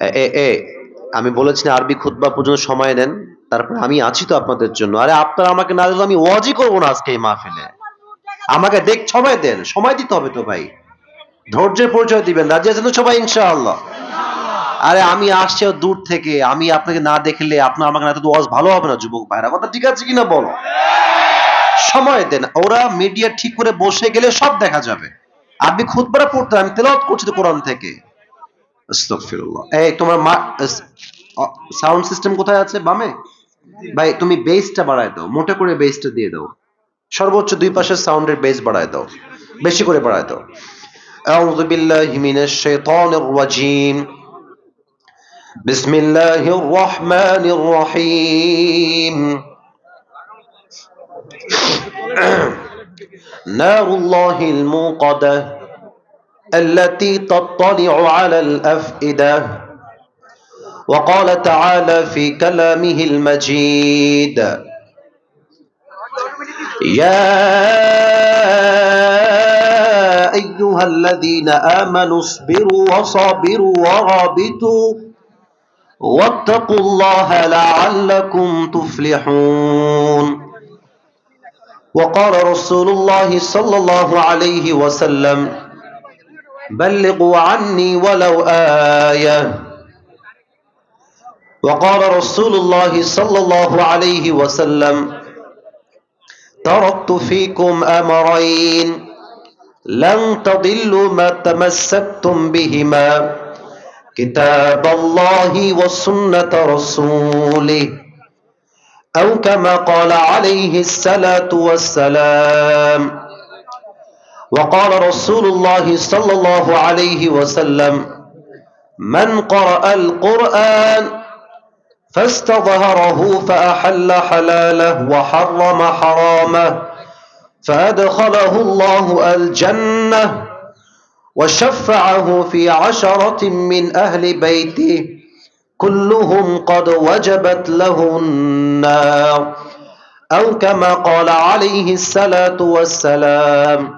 এ এ আমি বলেছি আরবি খুতবা পর্যন্ত সময় নেন তারপর আমি আছি তো আপনাদের জন্য। আরে আপনারা আমাকে না দিলে আমি ওয়াজই করব না আজকে এই মাহফিলে। আমাকে দেখ, সময় দেন, সময় দিতে হবে তো ভাই। ধৈর্যের পরিচয় দিবেন, রাজি আছেন তো সবাই, ইনশাআল্লাহ? আরে আমি আসছি দূর থেকে, আমি আপনাকে না দেখলে আপনার আমাকে না ওয়াজ ভালো হবে না, যুবক ভাইরা। কথা ঠিক আছে কিনা বলো? সময় দেন, ওরা মিডিয়া ঠিক করে বসে গেলে সব দেখা যাবে। আপনি খুতবারা পড়তে, আমি তেলাওয়াত করছি তো কোরআন থেকে। আস্তাগফিরুল্লাহ এই তোমার মা সাউন্ড সিস্টেম কোথায় আছে বামে ভাই তুমি বেসটা বাড়ায় দাও মোটা করে বেসটা দিয়ে দাও সর্বোচ্চ দুই পাশের সাউন্ডের বেস বাড়ায় দাও বেশি করে বাড়ায় দাও أعوذ بالله من الشيطان الرجيم بسم الله الرحمن الرحيم نار الله الموقدة التي تطلع على الأفئدة. وقال تعالى في كلامه المجيد يا أيها الذين آمنوا اصبروا وصابروا ورابطوا واتقوا الله لعلكم تفلحون. وقال رسول الله صلى الله عليه وسلم بلغوا عني ولو آية. وقال رسول الله صلى الله عليه وسلم تركت فيكم أمرين لن تضلوا ما تمسكتم بهما كتاب الله وسنة رسوله أو كما قال عليه الصلاة والسلام. وقال رسول الله صلى الله عليه وسلم من قرأ القرآن فاستظهره فأحل حلاله وحرم حرامه فأدخله الله الجنة وشفعه في عشرة من أهل بيته كلهم قد وجبت له النار. أو كما قال عليه الصلاة والسلام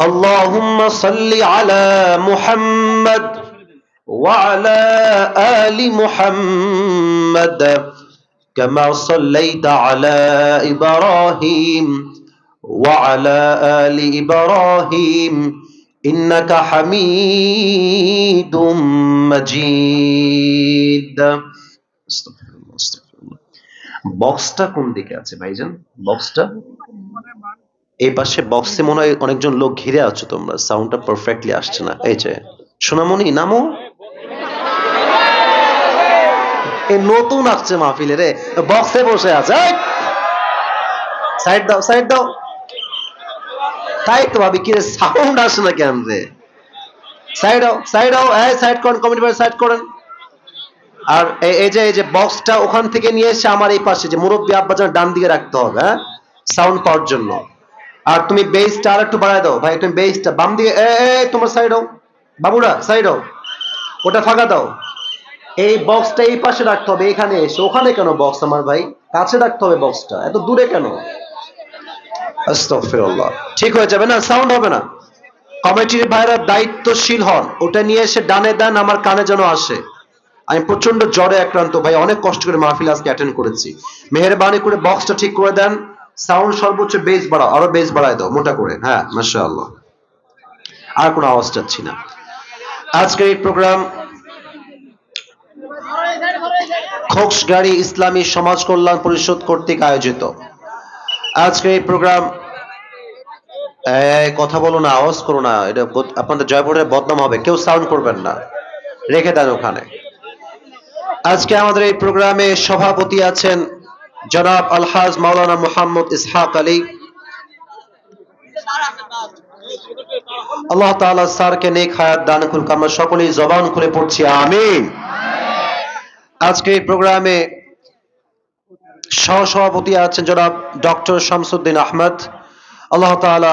اللهم صل على محمد وعلى آل محمد كما صليت على إبراهيم وعلى آل إبراهيم إنك حميد مجيد استغفر الله استغفر الله বক্সটা কোন দিকে আছে ভাইজান বক্সটা এই পাশে বক্সে মনে হয় অনেকজন লোক ঘিরে আছো তোমরা সাউন্ডটা পারফেক্টলি আসছে না। এই যে, সোনামণি, নামো? নতুন আসছে মাহফিলে রে বক্সে বসে আছে সাইড দাও সাইড দাও। তাই তো ভাবি, কি সাউন্ড আসে না কেন রে? সাইড দাও সাইড দাও, এই সাইড করেন কমিটি সাইড করেন। আর এই- এই যে এই যে বক্সটা ওখান থেকে নিয়ে এসে আমার এই পাশে যে মুরব্বী আব্বাজান ডান দিকে রাখতে হবে হ্যাঁ? সাউন্ড পাওয়ার জন্য। আর তুমি বেসটা আর একটু বাড়ায় দাও। ভাই, তুমি বেসটা বাম দিকে এ তোমার সাইড হও। বাবুরা সাইড হও। ওটা ফাঁকা দাও। এই বক্সটা এই পাশে রাখতে হবে, এখানে এসে। ওখানে কেন বক্স আমার ভাই? কাছে রাখতে হবে বক্সটা এত দূরে কেন? ঠিক হয়ে যাবে না? সাউন্ড হবে না? কমিটির ভাইরা দায়িত্বশীল হন। ওটা নিয়ে এসে ডানে দেন, আমার কানে যেন আসে। আমি প্রচণ্ড জ্বরে আক্রান্ত। ভাই, অনেক কষ্ট করে মাহফিল আজকে অ্যাটেন্ড করেছি। মেহেরবানি করে বক্সটা ঠিক করে দেন। সাউন্ড সর্বোচ্চ বেস বাড়াও, আরও বেস বাড়ায় দাও, মোটা করে। হ্যাঁ মাশাআল্লাহ। আর কোনো আওয়াজ চাচ্ছি না। আজকের এই প্রোগ্রাম খোকসগাড়ি ইসলামী সমাজ কল্যাণ পরিষদ কর্তৃক আয়োজিত। আজকের এই প্রোগ্রাম কথা বলো না, আওয়াজ করো না, এটা আপনাদের জয়পুরের বদনাম হবে, কেউ সাউন্ড করবেন না। রেখে দেন ওখানে। আজকে আমাদের এই প্রোগ্রামে সভাপতি আছেন জনাব আলহাজ মাওলানা মোহাম্মদ ইসহাক আলী। আল্লাহ তাআলা স্যারকে নেক হায়াত দান করুক, আমরা সকলেই জবান খুলে পড়ছি, আমিন। আজকে এই প্রোগ্রামে সহসভাপতি আছেন জনাব ডক্টর শামসুদ্দিন আহমদ। আল্লাহ তাআলা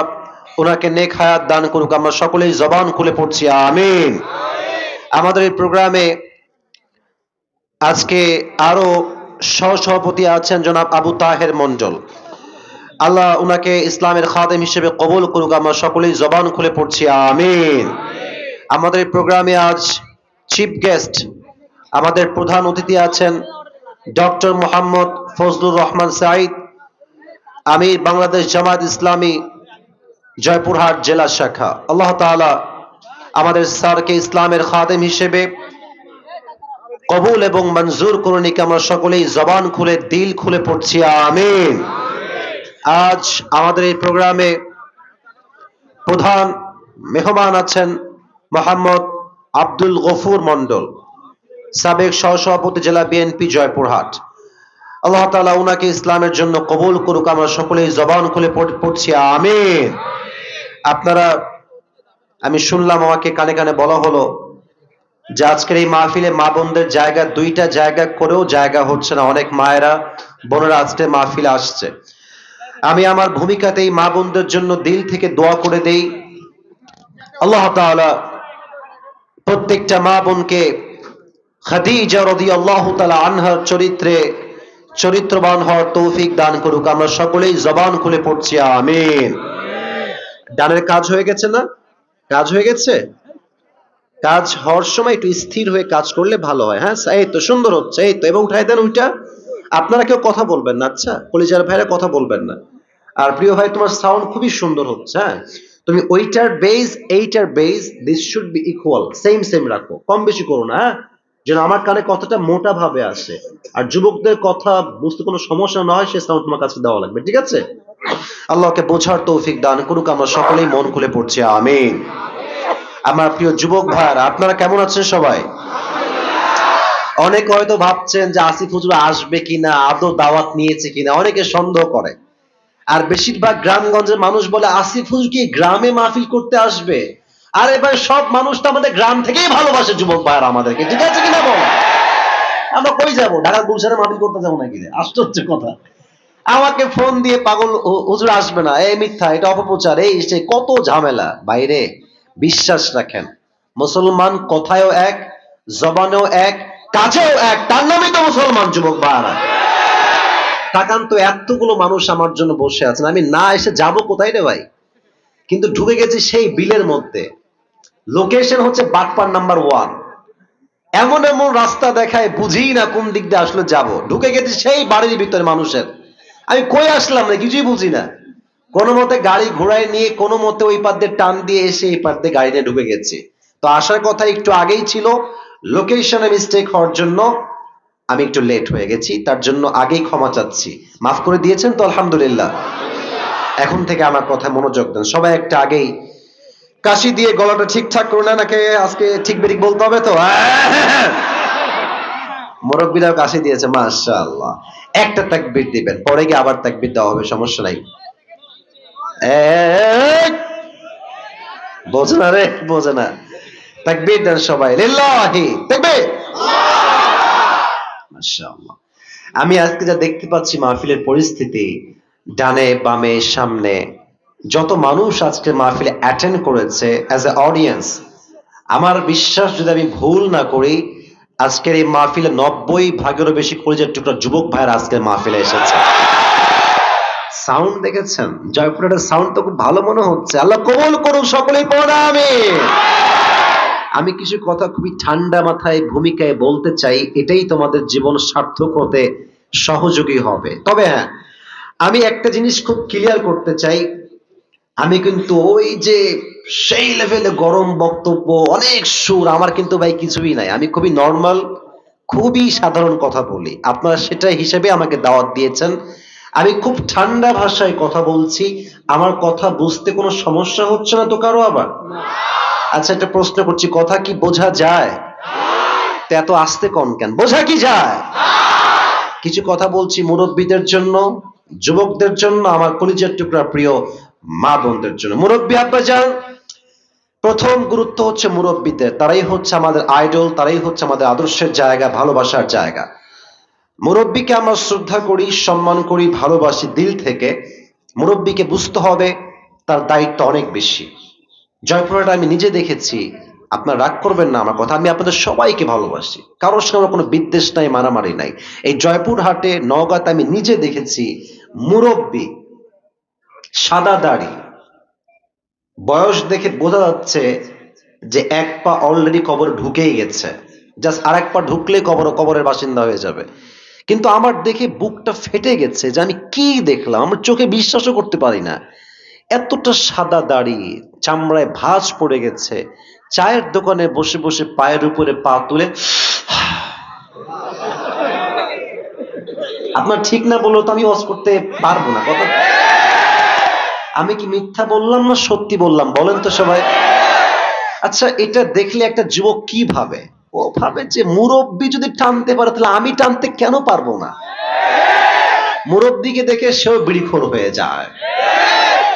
ওনাকে নেক হায়াত দান করুক, আমরা সকলেই জবান খুলে পড়ছি, আমিন। আমাদের এই প্রোগ্রামে আজকে আরও সহসভাপতি আছেন জনাব আবু তাহের মন্ডল আল্লাহ উনাকে ইসলামের খাদেম হিসেবে কবল করুক, আমরা সকলেই জবান খুলে পড়ছি, আমিন। আমাদের প্রোগ্রামে আজ চিফ গেস্ট আমাদের প্রধান অতিথি আছেন ডক্টর মোহাম্মদ ফজলুর রহমান সাইদ আমি বাংলাদেশ জামাত ইসলামী জয়পুরহাট জেলা শাখা। আল্লাহ তাআলা আমাদের স্যারকে ইসলামের খাদেম হিসেবে কবুল এবং মঞ্জুর করুন আমরা সকলেই জবান খুলে, দিল খুলে পড়ছি, আমিন। আজ আমাদের এই প্রোগ্রামে প্রধান মেহমান আছেন মোহাম্মদ আব্দুল গফুর মন্ডল সাবেক সহসভাপতি জেলা বিএনপি জয়পুরহাট। আল্লাহ তাআলা উনাকে ইসলামের জন্য কবুল করুক, আমরা সকলেই জবান খুলে পড়ছি, আমিন। আপনারা, আমি শুনলাম আমাকে কানে কানে বলা হলো যে আজকের এই মাহফিলে মা বোনদের জায়গা, দুইটা জায়গা করেও জায়গা হচ্ছে না। অনেক মায়েরা, বোনেরা আজকে মাহফিলে আসছে। আমি আমার ভূমিকাতে এই মা বোনদের জন্য দিল থেকে দোয়া করে দেই। আল্লাহ প্রত্যেকটা মা বোনকে আনহার চরিত্রে চরিত্রবান হওয়ার তৌফিক দান করুক। আমরা সকলেই জবান খুলে পড়ছি, আমিন। ডানের কাজ হয়ে গেছে না? কাজ হয়ে গেছে? কাজ হওয়ার সময় একটু স্থির হয়ে কাজ করলে ভালো হয়। হ্যাঁ এই তো, সুন্দর হচ্ছে, এই তো। এবং উঠাই দেন ওইটা। আপনারা কেউ কথা বলবেন না আচ্ছা? কলিজার ভাইরা কথা বলবেন না। আর প্রিয় ভাই, তোমার সাউন্ড খুবই সুন্দর হচ্ছে হ্যাঁ? তুমি ওইটার বেস এইটার base this should be equal same same রাখো। কম বেশি করো না হ্যাঁ? যেন আমার কানে কথাটা মোটা ভাবে আসে। আর যুবকদের কথা বুঝতে কোনো সমস্যা না হয়, সে সাউন্ড তোমার কাছে দেওয়া লাগবে, ঠিক আছে? আল্লাহকে বোঝার তৌফিক দান করুক, আমরা সকলেই মন খুলে পড়ছি, আমিন। আমার প্রিয় যুবক ভাইয়ারা, আপনারা কেমন আছেন সবাই? অনেকে হয়তো ভাবছেন যে আসিফ হুজুর আসবে কিনা, আদৌ দাওয়াত নিয়েছে কিনা, অনেকে সন্দেহ করে। আর বেশিরভাগ গ্রামগঞ্জের মানুষ বলে, আসিফ হুজুর কি গ্রামে মাহফিল করতে আসবে? আর এবার সব মানুষ তো আমাদের গ্রাম থেকেই ভালোবাসে যুবক ভাইয়ারা আমাদেরকে। ঠিক আছে কিনা বল? আমরা কই যাব? ঢাকা গুলশানে মাহফিল করতে যাব নাকি? আশ্চর্য কথা। আমাকে ফোন দিয়ে পাগল হুজুর আসবে না। এই মিথ্যা, এটা অপপ্রচার। এই সে কত ঝামেলা। বাইরে বিশ্বাস রাখেন। মুসলমান কথায়ও এক, জবানেও এক কাছেও এক। তার নামই তো মুসলমান, যুবক ভাইয়ারা। তাকান তো, এতগুলো মানুষ আমার জন্য বসে আছেন। আমি না এসে যাব কোথায় রে ভাই? কিন্তু ঢুকে গেছি সেই বিলের মধ্যে। লোকেশন হচ্ছে বাটপার নাম্বার ওয়ান। এমন এমন রাস্তা দেখায় বুঝি না কোন দিক দিয়ে আসলে যাব। ঢুকে গেছি সেই বাড়ির ভিতরে মানুষের। আমি কই আসলাম না কিছুই বুঝি না। কোনো মতে গাড়ি ঘোড়ায় নিয়ে, কোনো মতে ওই পার টান দিয়ে এসে এই পার দিয়ে গাড়ি নিয়ে ঢুকে গেছি। তো আসার কথা একটু আগেই ছিল। লোকেশনে মিস্টেক হওয়ার জন্য আমি একটু লেট হয়ে গেছি। তার জন্য আগেই ক্ষমা চাচ্ছি। মাফ করে দিয়েছেন তো, আলহামদুলিল্লাহ। এখন থেকে আমার কথা মনোযোগ দেন। সবাই একটা আগেই কাশি দিয়ে গলাটা ঠিকঠাক করে না, নাকি আজকে ঠিক বেরিক বলতে হবে তো? মুরব্বীরাও কাশি দিয়েছে, মাশাআল্লাহ। একটা তাকবীর দিবেন, পরে গিয়ে আবার তাকবীর দেওয়া হবে, সমস্যা নাই। বোঝে না রে, বোঝে না। তাকবীর সবাই। আমি আজকে যা দেখতে পাচ্ছি মাহফিলের পরিস্থিতি, ডানে, বামে, সামনে, যত মানুষ আজকে মাহফিলে অ্যাটেন্ড করেছে অ্যাজ এ অডিয়েন্স আমার বিশ্বাস যদি আমি ভুল না করি, আজকের এই মাহফিলে নব্বই ভাগেরও বেশি কলেজের টুকরা যুবক ভাইয়ের আজকের মাহফিলে এসেছে। সাউন্ড দেখেছেন? জয়পুরের সাউন্ড তো খুব ভালো মনে হচ্ছে। আল্লাহ কবুল করুন সকলেই, পড়া আমি? আমি কিছু কথা খুবই ঠান্ডা মাথায়, ভূমিকায় বলতে চাই, এটাই তোমাদের জীবন সার্থক হতে সহযোগী হবে। তবে হ্যাঁ আমি একটা জিনিস খুব ক্লিয়ার করতে চাই। আমি কিন্তু ওই যে সেই লেভেলে গরম বক্তব্য, অনেক সুর, আমার কিন্তু ভাই কিছুই নাই। আমি খুবই নর্মাল খুবই সাধারণ কথা বলি। আপনারা সেটা হিসেবে আমাকে দাওয়াত দিয়েছেন। আমি খুব ঠান্ডা ভাষায় কথা বলছি, আমার কথা বুঝতে কোনো সমস্যা হচ্ছে না তো কারও আবার? আচ্ছা একটা প্রশ্ন করছি, কথা কি বোঝা যায়? এত আসতে কম কেন? বোঝা কি যায়? কিছু কথা বলছি মুরব্বীদের জন্য, যুবকদের জন্য, আমার কলিজার টুকরা প্রিয় মা বোনদের জন্য। মুরব্বী আব্বা যান, প্রথম গুরুত্ব হচ্ছে মুরব্বীদের, তারাই হচ্ছে আমাদের আইডল তারাই হচ্ছে আমাদের আদর্শের জায়গা, ভালোবাসার জায়গা। মুরব্বীকে আমরা শ্রদ্ধা করি, সম্মান করি, ভালোবাসি দিল থেকে। মুরব্বীকে বুঝতে হবে তার দায়িত্ব অনেক বেশি। জয়পুরহাটে আমি নিজে দেখেছি, আপনার রাগ করবেন না আমার কথা, আমি আপনাদের সবাইকে ভালোবাসি। কারোর সঙ্গে আমার কোনো বিদ্বেষ নাই, মারামারি নাই। এই জয়পুরহাটে, নওগাঁতে আমি নিজে দেখেছি, মুরব্বী সাদা দাড়ি। বয়স দেখে বোঝা যাচ্ছে যে এক পা অলরেডি কবর ঢুকেই গেছে। জাস্ট আর এক পা ঢুকলে কবর কবরের বাসিন্দা হয়ে যাবে। কিন্তু আমার দেখে বুকটা ফেটে গেছে যে আমি কি দেখলাম? আমার চোখে বিশ্বাসও করতে পারি না। এতটা সাদা দাড়ি, চামড়ায় ভাঁজ পড়ে গেছে। চায়ের দোকানে বসে বসে পায়ের উপরে পা তুলে আপনার ঠিক না বলল তো আমি ওয়াজ করতে পারব না, কথা। আমি কি মিথ্যা বললাম না সত্যি বললাম? বলেন তো সবাই। আচ্ছা এটা দেখলে একটা যুবক কি ভাবে? ও ভাবে যে মুরব্বী যদি টানতে পারে, তাহলে আমি টানতে কেন পারব না? মুরব্বীকে দেখে সেও বিড়িখোর হয়ে যায়।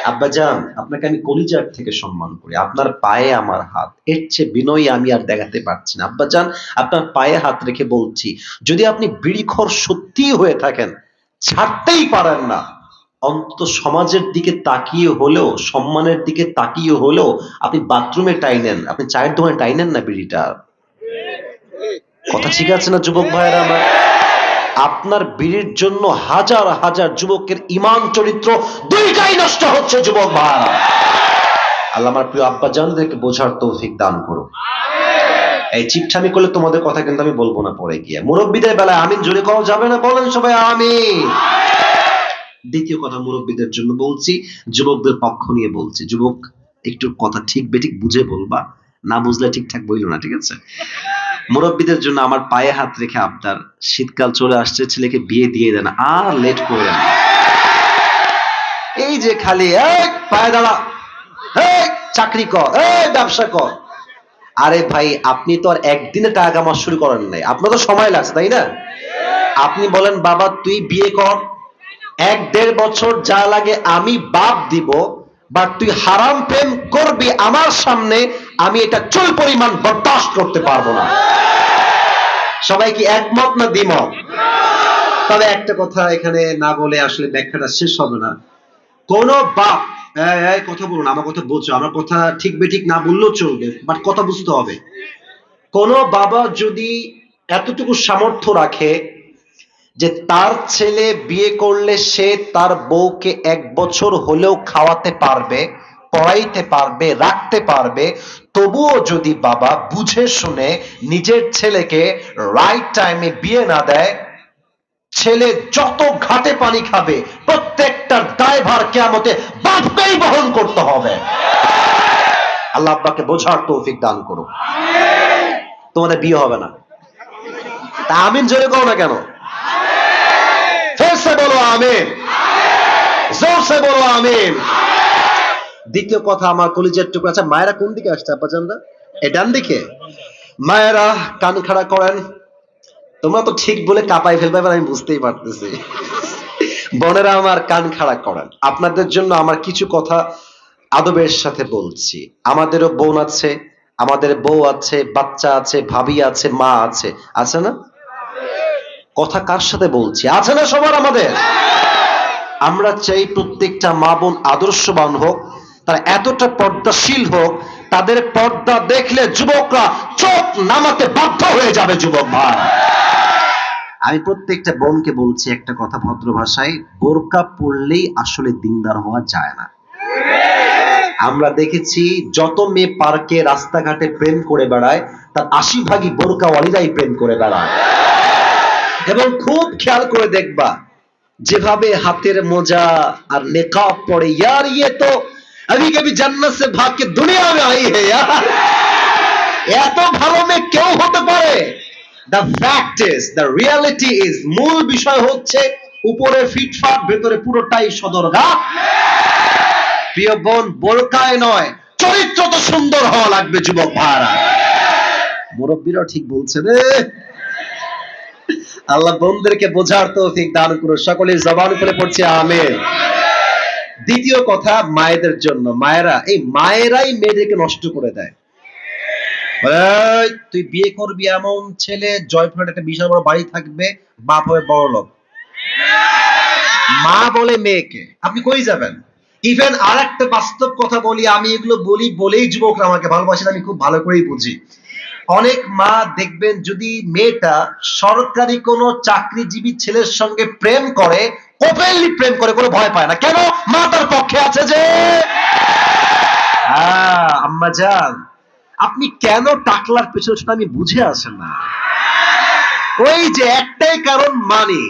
আব্বা আব্বাজান আপনাকে আমি কলিজার থেকে সম্মান করি। আপনার পায়ে আমার হাত। এর চেয়ে বিনয়ী আমি আর দেখাতে পারছি না। আব্বা আব্বাজান আপনার পায়ে হাত রেখে বলছি, যদি আপনি বিড়িখোর সত্যিই হয়ে থাকেন, ছাড়তেই পারেন না। অন্তত সমাজের দিকে তাকিয়ে হলেও, সম্মানের দিকে তাকিয়ে হলেও, আপনি বাথরুমে টাইনেন। আপনি চায়ের দোকানে টাইনেন না বিড়িটা? কথা ঠিক আছে না, যুবক ভাইয়েরা আমার? আপনার বিড়ির জন্য হাজার হাজার যুবকের ইমান চরিত্র দুইটাই নষ্ট হচ্ছে, যুবক ভাইয়েরা। আল্লাহ আমার প্রিয় আব্বা জানদেরকে বোঝার তৌফিক দান করো এই চিপঠামি করলে তোমাদের কথা কিন্তু আমি বলব না পরে গিয়ে। মুরব্বীদের বেলায় আমিন জোরে কওয়া যাবে না? বলেন সবাই আমিন। দ্বিতীয় কথা মুরব্বীদের জন্য বলছি, যুবকদের পক্ষ নিয়ে বলছি। যুবক, একটু কথা ঠিক বেঠিক বুঝে বলবা, না বুঝলে ঠিকঠাক বইল না, ঠিক আছে? মুরব্বীদের জন্য আমার পায়ে হাত রেখে আপনার শীতকাল চলে আসছে, ছেলেকে বিয়ে দিয়ে দেন, আর লেট করে এই যে খালি, এই, পায়ে দাঁড়া। চাকরি কর। ব্যবসা কর। আরে ভাই, আপনি তো আর একদিনে টাকা কামা শুরু করেন নাই। আপনার তো সময় লাগছে, তাই না? আপনি বলেন, বাবা, তুই বিয়ে কর। এক দেড় বছর যা লাগে আমি বাপ দিব বা তুই হারাম প্রেম করবি আমার সামনে, আমি এটা চুল পরিমাণ বরদাস্ত করতে পারব না। সবাই কি একমত না দ্বিমত? তবে একটা কথা এখানে না বলে আসলে ব্যাখ্যাটা শেষ হবে না। কোন বাপ কথা বলুন আমার কথা বলছো আমার কথা ঠিক বেঠিক না বললেও চলবে বাট কথা বুঝতে হবে। কোন বাবা যদি এতটুকু সামর্থ্য রাখে যে তার ছেলে বিয়ে করলে সে তার বউকে এক বছর হলেও খাওয়াতে পারবে পড়াইতে পারবে রাখতে পারবে। তবুও যদি বাবা বুঝে শুনে নিজের ছেলেকে রাইট টাইমে বিয়ে না দেয় ছেলে যত ঘাটে পানি খাবে প্রত্যেকটার দায়ভার কেয়ামতে বাপকেই বহন করতে হবে। আল্লাহ আব্বাকে বোঝার তৌফিক দান করুক। তোমাদের বিয়ে হবে না। তা আমিন জোরে করো না কেন? আমিন। জোরসে বলো আমিন। দ্বিতীয় কথা আমার কলিজের টুকরা আচ্ছা মায়েরা কোন দিকে আসছে, আব্বাজানরা? এ ডান দিকে। মায়েরা কান খাড়া করেন। তোমরা তো ঠিক বলে কাপাই ফেলবে, এবার আমি বুঝতেই পারতেছি। বোনেরা আমার কান খাড়া করেন। আপনাদের জন্য আমার কিছু কথা আদবের সাথে বলছি। আমাদেরও বোন আছে, আমাদের বউ আছে, বাচ্চা আছে, ভাবি আছে, মা আছে। আছে না? কথা কার সাথে বলছি? আছে না সবার আমাদের? আমরা চাই প্রত্যেকটা মা বোন আদর্শবান হোক, তারা এতটা পর্দাশীল হোক, তাদের পর্দা দেখলে যুবকরা চোখ নামাতে বাধ্য হয়ে যাবে, যুবক ভাই। আমি প্রত্যেকটা বোনকে বলছি একটা কথা ভদ্র ভাষায়, বোরকা পড়লেই আসলে দিনদার হওয়া যায় না। আমরা দেখেছি যত মেয়ে পার্কে রাস্তাঘাটে প্রেম করে বেড়ায়, তার আশি ভাগই বোরকাওয়ালিরাই প্রেম করে বেড়ায়। এবং খুব খেয়াল করে দেখবা, যেভাবে হাতের মোজা আর নেকাব পড়ে ইয়ার ইয়ে তো, আমি কবি জান্নাত সে ভাগ কে দুনিয়া মে আই হে এত ভালো মে কেউ হতে পারে। The fact is the reality is মূল বিষয় হচ্ছে উপরে ফিটফাট, ভেতরে পুরোটাই সদরগা প্রিয় বোন, বোরকায় নয়, চরিত্র তো সুন্দর হওয়া লাগবে, যুবক ভাইরা। মুরব্বীরা ঠিক বলছে রে। আল্লাহ বোনদেরকে বোঝার তৌফিক দান করুন। সকলের জবান করে পড়ছে, আমিন। দ্বিতীয় কথা, মায়েদের জন্য। মায়েরা, এই মায়েরাই মেয়েদেরকে নষ্ট করে দেয়। তুই বিয়ে করবি এমন ছেলে, জয়পুরহাট একটা বিশাল বড় বাড়ি থাকবে, বাপ হবে বড় লোক। মা বলে মেয়েকে, আপনি কই যাবেন? ইভেন আর একটা বাস্তব কথা বলি, আমি এগুলো বলি, বলেই যুবকরা আমাকে ভালোবাসেন, আমি খুব ভালো করেই বুঝি। অনেক মা দেখবেন যদি মেয়েটা সরকারি কোনো চাকরিজীবী ছেলের সঙ্গে প্রেম করে ওপেনলি প্রেম করে কোনো ভয় পায় না কেন মা তার পক্ষে আছে যে হ্যাঁ আম্মা যান আপনি কেন টাকলার পেছনে সেটা আমি বুঝে আসেন না ওই যে একটাই কারণ মানি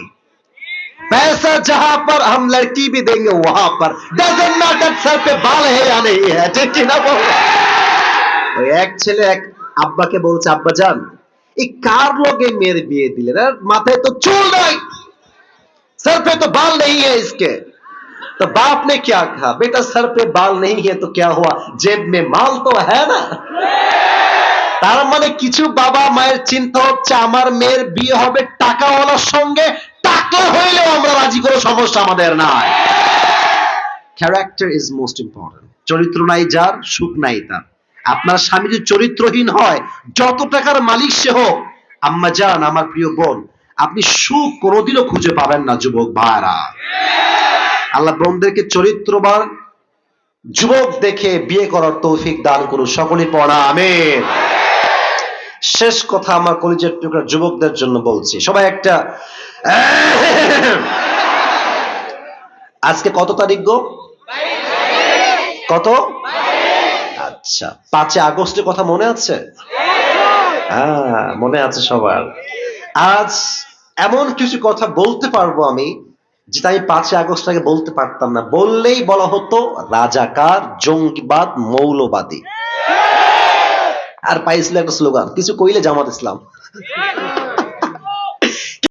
पैसा जहां पर हम लड़की भी देंगे वहां पर डजेंट मैटर सर पे बाल है या नहीं है ঠিক কি না বল ওই এক ছেলে এক আব্বাকে বলছে আব্বা জান এই কার লগে মেয়ের বিয়ে দিলেন আর মাথায় তো চুল নাই सर पे तो बाल नहीं है इसके तो बाप ने क्या कहा बेटा सर पे बाल नहीं है तो क्या हुआ जेब में माल तो है ना তার মানে কিছু বাবা মায়ের চিন্তা হচ্ছে আমার মেয়ের বিয়ে হবে টাকাওয়ালার সঙ্গে টাকা হইলেও আমরা রাজি কোনো সমস্যা আমাদের নাই ক্যারেক্টার ইজ মোস্ট ইম্পর্টেন্ট চরিত্র নাই যার সুখ নাই তার আপনার স্বামী যদি চরিত্রহীন হয়, যত টাকার মালিক সে হোক, আম্মা যান আমার প্রিয় বোন, আপনি সুখ কোনোদিনও খুঁজে পাবেন না, যুবক ভাইরা। আল্লাহ বোনদেরকে চরিত্রবান যুবক দেখে বিয়ে করার তৌফিক দান করুন সকলে পড়া, আমেন। শেষ কথা আমার কলেজের টুকরা যুবকদের জন্য বলছি। সবাই একটা, আজকে কত তারিখ গো? কত? আচ্ছা পাঁচে আগস্টের কথা মনে আছে? হ্যাঁ মনে আছে সবার। আজ এমন কিছু কথা বলতে পারব আমি, যেটা আমি পাঁচই আগস্ট আগে বলতে পারতাম না। বললেই বলা হতো, রাজাকার, জঙ্গিবাদ, মৌলবাদী। আর পাইছিল একটা স্লোগান, কিছু কইলে জামাত ইসলাম।